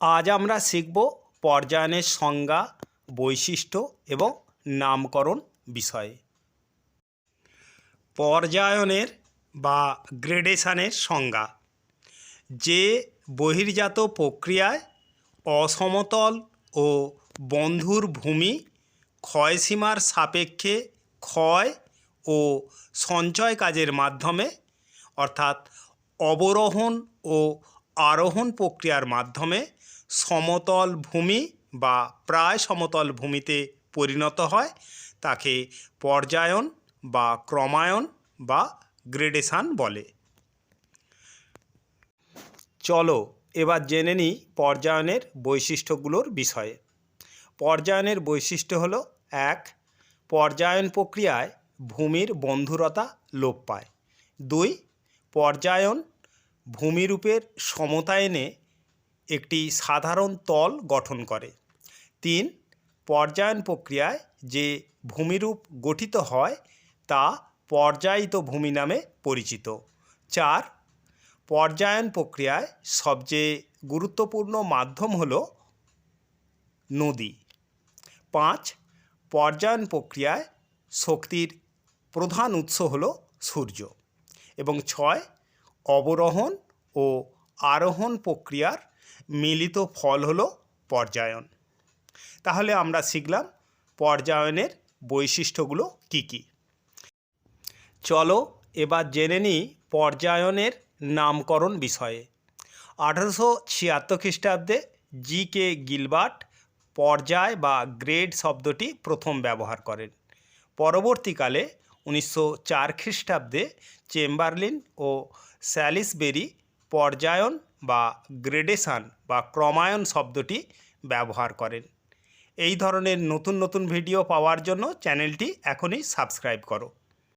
আজ আমরা শিখব পর্যায়নের সংজ্ঞা, বৈশিষ্ট্য এবং নামকরণ বিষয়ে। পর্যায়নের বা গ্রেডেশনের সংজ্ঞা। যে বহির্জাত প্রক্রিয়ায় অসমতল ও বন্ধুর ভূমি ক্ষয়সীমার সাপেক্ষে ক্ষয় ও সঞ্চয় কাজের মাধ্যমে, অর্থাৎ অবরোহণ ও আরোহণ প্রক্রিয়ার মাধ্যমে সমতল ভূমি বা প্রায় সমতল ভূমিতে পরিণত হয়। তাকে পর্যায়ন বা ক্রমায়ন বা গ্রেডেশান বলে। চলো, এবার জেনে নিই পর্যায়নের বৈশিষ্ট্যগুলোর বিষয়ে। পর্যায়নের বৈশিষ্ট্য হলো, এক, পর্যায়ন প্রক্রিয়ায় ভূমির বন্ধুরতা লোপ পায়। দুই, পর্যায়ন ভূমিরূপের সমতা এনে একটি সাধারণ তল গঠন করে। তিন, পর্যায়ন প্রক্রিয়ায় যে ভূমিরূপ গঠিত হয়, তা পর্যায়িত ভূমি নামে পরিচিত। চার, পর্যায়ন প্রক্রিয়ায় সবচেয়ে গুরুত্বপূর্ণ মাধ্যম হল নদী। পাঁচ, পর্যায়ন প্রক্রিয়ায় শক্তির প্রধান উৎস হল সূর্য। এবং ছয় অবরোহণ ও আরোহণ প্রক্রিয়ার মিলিত ফল হল পর্যায়ন। তাহলে আমরা শিখলাম পর্যায়নের বৈশিষ্ট্যগুলো কী কী। চলো এবার জেনে নিই পর্যায়নের নামকরণ বিষয়ে। আঠারোশো ছিয়াত্তর খ্রিস্টাব্দে জি কে গিলবার্ট পর্যায় বা গ্রেড শব্দটি প্রথম ব্যবহার করেন। পরবর্তীকালে উনিশশো চার খ্রিস্টাব্দে চেম্বারলিন ও স্যালিসবেরি পর্যায়ন বা গ্রেডেশান বা ক্রমায়ন শব্দটি ব্যবহার করেন। এই ধরনের নতুন নতুন ভিডিও পাওয়ার জন্য চ্যানেলটি এখনই সাবস্ক্রাইব করো।